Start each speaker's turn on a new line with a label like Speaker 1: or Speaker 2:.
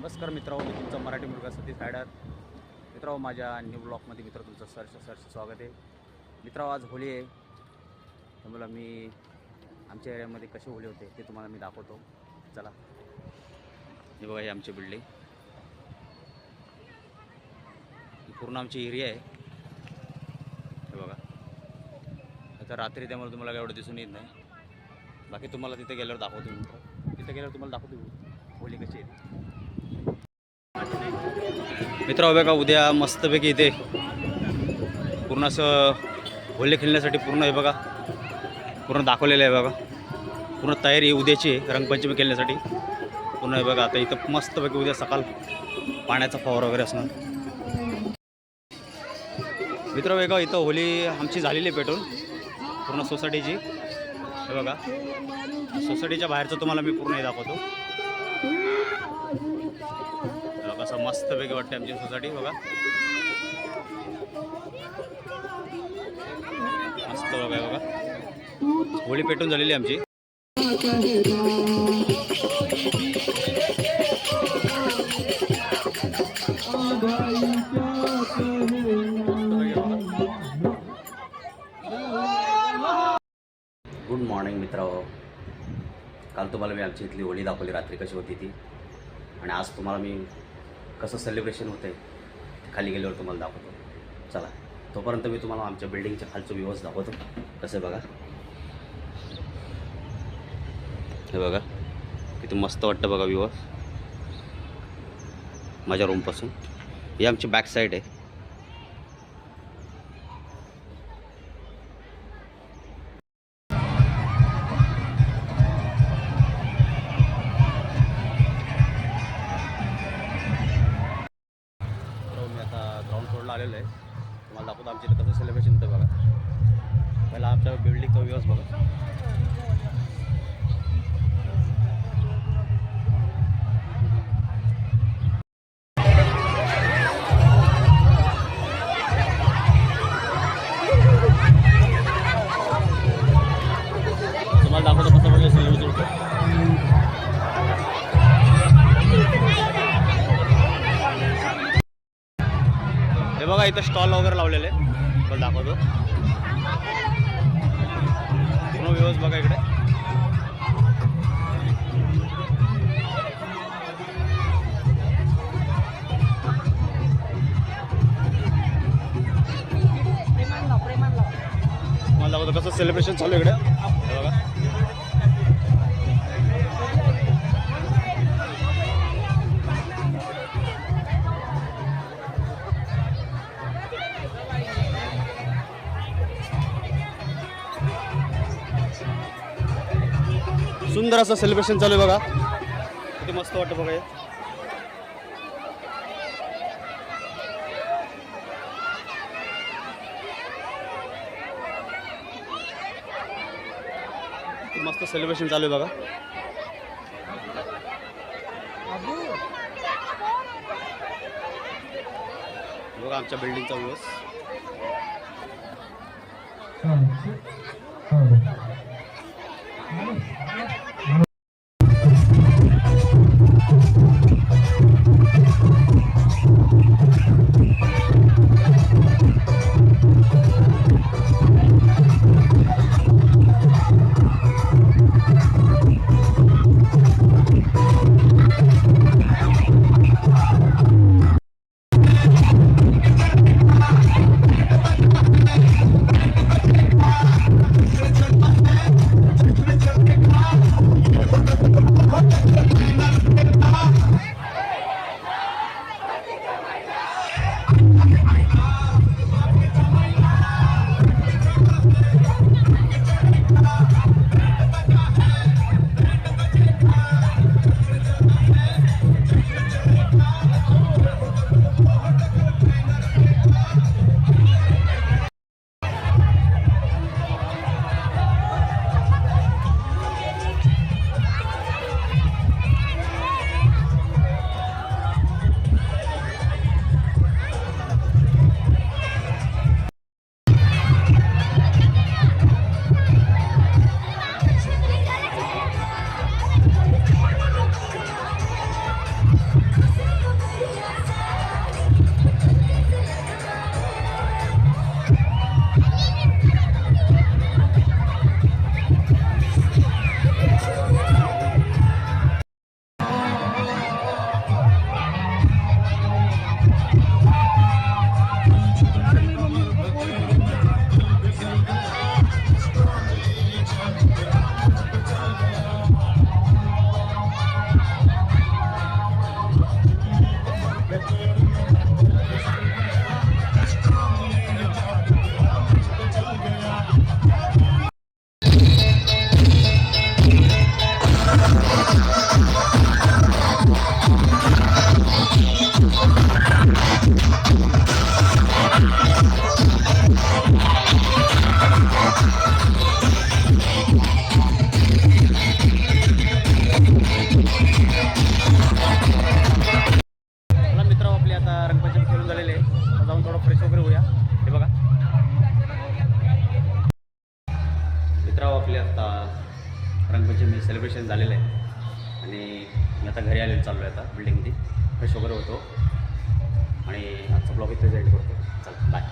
Speaker 1: नमस्कार मित्रांनो मी तुमचा मराठी मुलगा सतीश हायडर मित्रांनो माझ्या न्यू ब्लॉगमध्ये मित्र तुमचं सरस सरचं स्वागत आहे. मित्रांनो आज होळी आहे. त्यामुळं मी आमच्या एरियामध्ये कसे होळी होते ते तुम्हाला मी दाखवतो. चला. हे बघा ही आमची बिल्डिंग ही पूर्ण आमची एरिया आहे. हे बघा. आता रात्री त्यामुळे तुम्हाला एवढं दिसून येत नाही. बाकी तुम्हाला तिथे गेल्यावर दाखवतो मी. मित्र तिथे गेल्यावर तुम्हाला दाखवतो होळी कशी आहे मित्र हो बघा उद्या मस्तपैकी इथे पूर्ण असं होळी खेळण्यासाठी पूर्ण हे बघा पूर्ण दाखवलेलं आहे बघा. पूर्ण तयारी आहे उद्याची रंगपंचमी खेळण्यासाठी. पूर्ण हे बघा आता इथं मस्तपैकी उद्या सकाळ पाण्याचा फवार वगैरे असणार. मित्र हो वेगा इथं होली आमची झालेली आहे पेटून. पूर्ण सोसायटीची. हे बघा सोसायटीच्या बाहेरचं तुम्हाला मी पूर्ण हे दाखवतो. मस्तपैकी वाटते आमची सोसायटी बघा. मस्त बघा बघा. होळी पेटून झालेली आहे आमची. गुड मॉर्निंग मित्र. काल तुम्हाला मी आमची इथली होळी दाखवली रात्री कशी होती ती. आणि आज तुम्हाला मी कसं सेलिब्रेशन होतं आहे खाली गेल्यावर तुम्हाला दाखवतो. चला तोपर्यंत मी तुम्हाला आमच्या बिल्डिंगच्या खालचं व्यवस्था दाखवतो. कसं आहे बघा? हे बघा किती मस्त वाटतं बघा व्यवस्थ. माझ्या रूमपासून ही आमची बॅक साईड आहे. आमच्या इथं बघा. पहिला आमच्या बिल्डिंगचा व्यवस्थ बघा. इथं स्टॉल वगैरे लावलेले बघ दाखवतो. पूर्ण व्यवस्थ बघा इकडे. मला दाखवतो कसं सेलिब्रेशन चालू आहे इकडे. सुंदर असं सेलिब्रेशन चालू आहे बघा. किती मस्त वाटतं बघा हे. मस्त सेलिब्रेशन चालू आहे बघा. बघा आमच्या बिल्डिंगचा व्यवस्थ. Vamos. मित्रांनो आपले आता रंगपंचमी सेलिब्रेशन झालेलं आहे. आणि मी आता घरी आलेलं चाललो आहे आता बिल्डिंगमध्ये फ्रेश वगैरे होतो. आणि आजचा ब्लॉग इथे एंड करतो. चल बाय